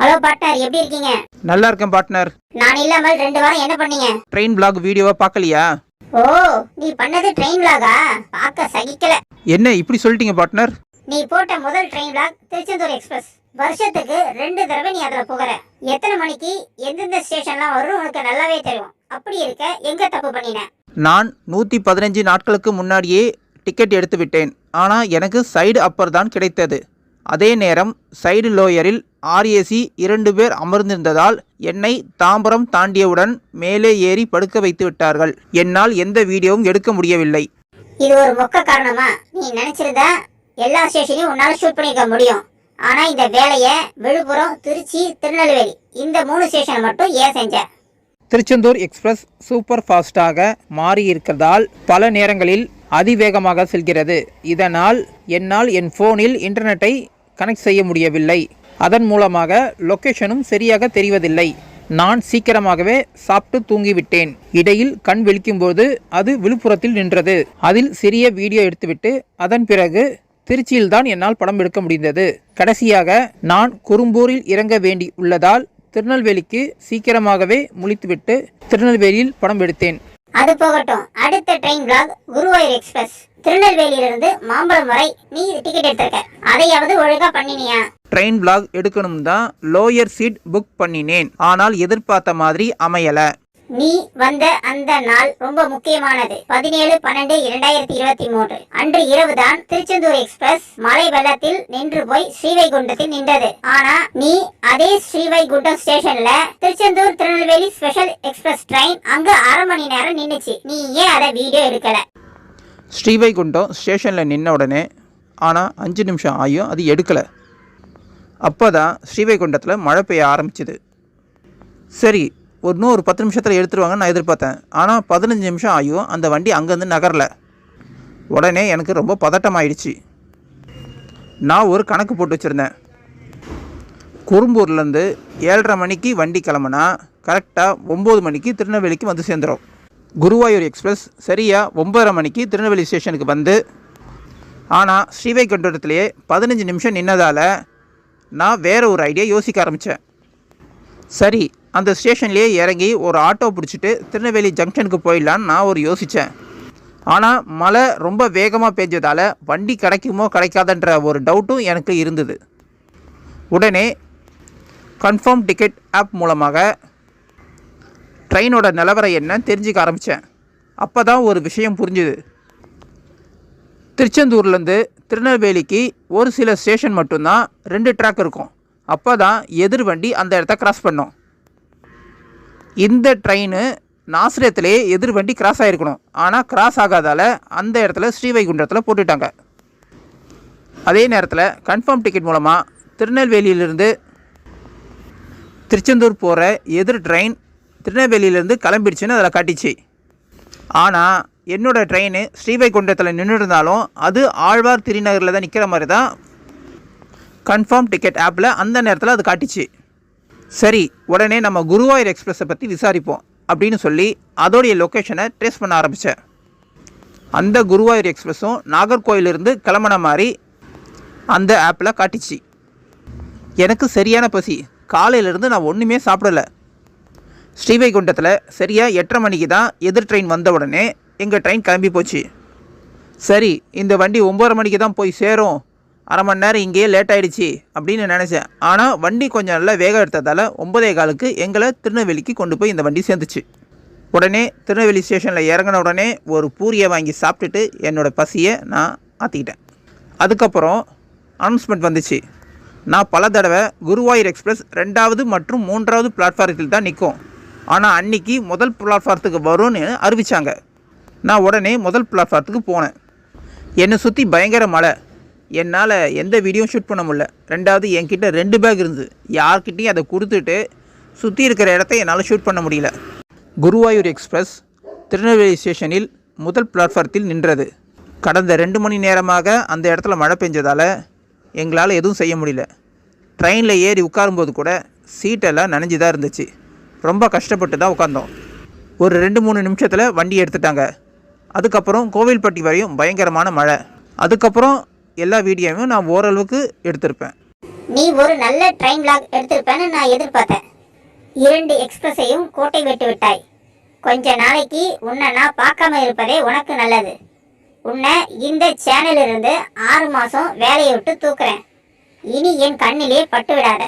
Hello partner எப்படி இருக்கீங்க? நல்லா இருக்கேன் பார்ட்னர். நான் இல்லாமல் ரெண்டு வாரம் என்ன பண்ணீங்க? ட்ரெயின் பிளாக் வீடியோவை பார்க்கலையா? ஓ நீ பண்ணது ட்ரெயின் விலாகா பார்க்க சகிக்கல. என்ன இப்படி சொல்லிட்டீங்க பார்ட்னர்? நீ போட்ட முதல் ட்ரெயின் விலாக் திருச்செந்தூர் எக்ஸ்பிரஸ் வருஷத்துக்கு ரெண்டு தடவை நீ அதுல போகிற. எத்தனை மணிக்கு எந்தெந்த ஸ்டேஷன்லாம் வரும் உனக்கு நல்லாவே தெரியும். அப்படி இருக்க எங்க தப்பு பண்ணின? நான் நூற்றி பதினஞ்சு நாட்களுக்கு முன்னாடியே டிக்கெட் எடுத்து விட்டேன். ஆனால் எனக்கு சைடு அப்பர் தான் கிடைத்தது. அதே நேரம் சைடு லோயரில் ஆர்ஏசி இரண்டு பேர் அமர்ந்திருந்ததால் என்னை தாம்பரம் தாண்டியவுடன் மேலே ஏறி படுக்க வைத்து விட்டார்கள். என்னால் எந்த வீடியோவும் எடுக்க முடியவில்லை. இது ஒரு மொக்க காரணமா? நீ நினைச்சிருந்தா எல்லா ஸ்டேஷனையும் உன்னால ஷூட் பண்ணிருக்க முடியும். ஆனா இந்த வேலைய விழுப்புரம் திருச்சி திருநெல்வேலி இந்த மூணு ஸ்டேஷன் மட்டும் ஏன் செஞ்ச? திருச்செந்தூர் எக்ஸ்பிரஸ் சூப்பர் ஃபாஸ்டாக மாறியிருக்கிறதால் பல நேரங்களில் அதிவேகமாக செல்கிறது. இதனால் என்னால் என் ஃபோனில் இன்டர்நெட்டை கனெக்ட் செய்ய முடியவில்லை. அதன் மூலமாக லொக்கேஷனும் சரியாக தெரிவதில்லை. நான் சீக்கிரமாகவே சாப்பிட்டு தூங்கிவிட்டேன். இடையில் கண் விழிக்கும்போது அது விழுப்புரத்தில் நின்றது. அதில் சிறிய வீடியோ எடுத்துவிட்டு அதன் பிறகு திருச்சியில்தான் என்னால் படம் எடுக்க முடிந்தது. கடைசியாக நான் குறும்பூரில் இறங்க வேண்டி உள்ளதால் திருநெல்வேலிக்கு சீக்கிரமாகவே முழித்துவிட்டு திருநெல்வேலியில் படம் எடுத்தேன். அது போகட்டும். அடுத்த ட்ரெயின் பிளாக் குருவாயூர் எக்ஸ்பிரஸ் திருநெல்வேலியிலிருந்து மாம்பழம் வரை நீ டிக்கெட் எடுத்திருக்க. அதையாவது ஒழுங்கா பண்ணினியா? ட்ரெயின் பிளாக் எடுக்கணும் தான் லோயர் சீட் புக் பண்ணினேன். ஆனால் எதிர்பார்த்த மாதிரி அமையல. நீ வந்த அந்த நாள் ரொம்ப முக்கியமானது. பதினேழு பன்னெண்டு இரண்டாயிரத்தி இருபத்தி மூன்று. அன்று இரவுதான் திருச்செந்தூர் எக்ஸ்பிரஸ் மலை வெள்ளத்தில் நின்று போய் ஸ்ரீவைகுண்டத்தில் நின்றது. ஆனா நீ அதே ஸ்ரீவைகுண்டம் ஸ்டேஷன்ல Tiruchendur Tirunelveli special express train அங்க அரை மணி நேரம் நின்றுச்சு நீ ஏன் அதை வீடியோ எடுக்கல? ஸ்ரீவைகுண்டம் ஸ்டேஷனில் நின்ன உடனே ஆனால் அஞ்சு நிமிஷம் ஆகியும் அது எடுக்கலை. அப்போ தான் ஸ்ரீவைகுண்டத்தில் மழை பெய்ய ஆரம்பிச்சுது. சரி ஒரு இன்னும் ஒரு பத்து நிமிஷத்தில் எடுத்துருவாங்கன்னு நான் எதிர்பார்த்தேன். ஆனால் பதினஞ்சு நிமிஷம் ஆகியும் அந்த வண்டி அங்கேருந்து நகரல. உடனே எனக்கு ரொம்ப பதட்டமாயிடுச்சு. நான் ஒரு கணக்கு போட்டு வச்சுருந்தேன். குறும்பூர்லேருந்து ஏழரை மணிக்கு வண்டி கிளம்புனா கரெக்டாக ஒம்பது மணிக்கு திருநெல்வேலிக்கு வந்து சேர்ந்துடும் குருவாயூர் எக்ஸ்பிரஸ் சரியாக ஒம்பதரை மணிக்கு திருநெல்வேலி ஸ்டேஷனுக்கு வந்து ஆனால் ஸ்ரீவைகுண்டத்துலேயே பதினஞ்சு நிமிஷம் நின்னதால் நான் வேறு ஒரு ஐடியா யோசிக்க ஆரம்பித்தேன் சரி அந்த ஸ்டேஷன்லேயே இறங்கி ஒரு ஆட்டோ பிடிச்சிட்டு திருநெல்வேலி ஜங்ஷனுக்கு போயிடலான்னு நான் ஒரு யோசித்தேன் ஆனால் மழை ரொம்ப வேகமாக பெஞ்சதால் வண்டி கிடைக்குமோ கிடைக்காதன்ற ஒரு டவுட்டும் எனக்கு இருந்தது. உடனே கன்ஃபார்ம் டிக்கெட் ஆப் மூலமாக ட்ரெயினோட நிலவரம் என்னன்னு தெரிஞ்சுக்க ஆரம்பித்தேன் அப்போ தான் ஒரு விஷயம் புரிஞ்சுது. திருச்செந்தூர்லேருந்து திருநெல்வேலிக்கு ஒரு சில ஸ்டேஷன் மட்டும்தான் ரெண்டு ட்ராக் இருக்கும். அப்போ தான் எதிர் வண்டி அந்த இடத்த கிராஸ் பண்ணோம். இந்த ட்ரெயின் நாசிரியத்திலே எதிர் வண்டி கிராஸ் ஆகிருக்கணும் ஆனால் கிராஸ் ஆகாதால் அந்த இடத்துல ஸ்ரீவைகுண்டத்தில் போட்டுட்டாங்க. அதே நேரத்தில் கன்ஃபார்ம் டிக்கெட் மூலமாக திருநெல்வேலியிலிருந்து திருச்செந்தூர் போகிற எதிர் ட்ரெயின் திருநெல்வேலியிலேருந்து கிளம்பிடுச்சுன்னு அதில் காட்டிச்சு. ஆனால் என்னோட ட்ரெயின் ஸ்ரீவைகுண்டத்தில் நின்று இருந்தாலும் அது ஆழ்வார் திருநகரில் தான் நிற்கிற மாதிரி தான் கன்ஃபார்ம் டிக்கெட் ஆப்பில் அந்த நேரத்தில் அது காட்டிச்சு. சரி உடனே நம்ம குருவாயூர் எக்ஸ்பிரஸை பற்றி விசாரிப்போம் அப்படின்னு சொல்லி அதோடைய லொக்கேஷனை ட்ரேஸ் பண்ண ஆரம்பித்தேன் அந்த குருவாயூர் எக்ஸ்பிரஸும் நாகர்கோயிலிருந்து கிளம்புன மாதிரி அந்த ஆப்பில் காட்டிச்சு. எனக்கு சரியான பசி. காலையிலேருந்து நான் ஒன்றுமே சாப்பிடல. ஸ்ரீவைகுண்டத்தில் சரியாக எட்டரை மணிக்கு தான் எதிர் ட்ரெயின் வந்த உடனே எங்கள் ட்ரெயின் கிளம்பி போச்சு. சரி இந்த வண்டி ஒம்பது மணிக்கு தான் போய் சேரும். அரை மணி நேரம் இங்கேயே லேட் ஆகிடுச்சி அப்படின்னு நினச்சேன். ஆனால் வண்டி கொஞ்சம் நல்லா வேகம் எடுத்ததால் ஒன்பதே காலுக்கு எங்களை திருநெல்வேலிக்கு கொண்டு போய் இந்த வண்டி சேர்ந்துச்சு. உடனே திருநெல்வேலி ஸ்டேஷனில் இறங்கின உடனே ஒரு பூரியை வாங்கி சாப்பிட்டுட்டு என்னோடய பசியை நான் ஆற்றிக்கிட்டேன் அதுக்கப்புறம் அனௌன்ஸ்மெண்ட் வந்துச்சு. நான் பல தடவை குருவாயூர் எக்ஸ்பிரஸ் ரெண்டாவது மற்றும் மூன்றாவது பிளாட்ஃபாரத்தில் தான் நிற்கும். ஆனால் அன்னைக்கு முதல் பிளாட்ஃபாரத்துக்கு வரும்னு அறிவித்தாங்க நான் உடனே முதல் பிளாட்ஃபாரத்துக்கு போனேன். என்னை சுற்றி பயங்கர மழை. என்னால் எந்த வீடியோவும் ஷூட் பண்ண முடியல. ரெண்டாவது என்கிட்ட ரெண்டு பேக் இருந்தது. யார்கிட்டையும் அதை கொடுத்துட்டு சுற்றி இருக்கிற இடத்த என்னால் ஷூட் பண்ண முடியல. குருவாயூர் எக்ஸ்பிரஸ் திருநெல்வேலி ஸ்டேஷனில் முதல் பிளாட்ஃபாரத்தில் நின்றது. கடந்த ரெண்டு மணி நேரமாக அந்த இடத்துல மழை பெஞ்சதால் எங்களால் எதுவும் செய்ய முடியல. ட்ரெயினில் ஏறி உட்காரும்போது கூட சீட்டெல்லாம் நனைஞ்சு தான் இருந்துச்சு. ரொம்ப கஷ்டப்பட்டு தான் உட்காந்தோம் ஒரு ரெண்டு மூணு நிமிஷத்தில் வண்டி எடுத்துட்டாங்க. அதுக்கப்புறம் கோவில்பட்டி வரையும் பயங்கரமான மழை. அதுக்கப்புறம் எல்லா வீடியோவும் நான் ஓரளவுக்கு எடுத்திருப்பேன். நீ ஒரு நல்ல ட்ரெயின் லாக் எடுத்திருப்பேன்னு நான் எதிர்பார்த்தேன். இரண்டு எக்ஸ்பிரஸையும் கோட்டை விட்டு விட்டாய். கொஞ்ச நாளைக்கு உன்னை நான் பார்க்காம இருப்பதே உனக்கு நல்லது. உன்னை இந்த சேனலிருந்து ஆறு மாதம் வேலையை விட்டு தூக்குறேன். இனி என் கண்ணிலே பட்டு விடாத.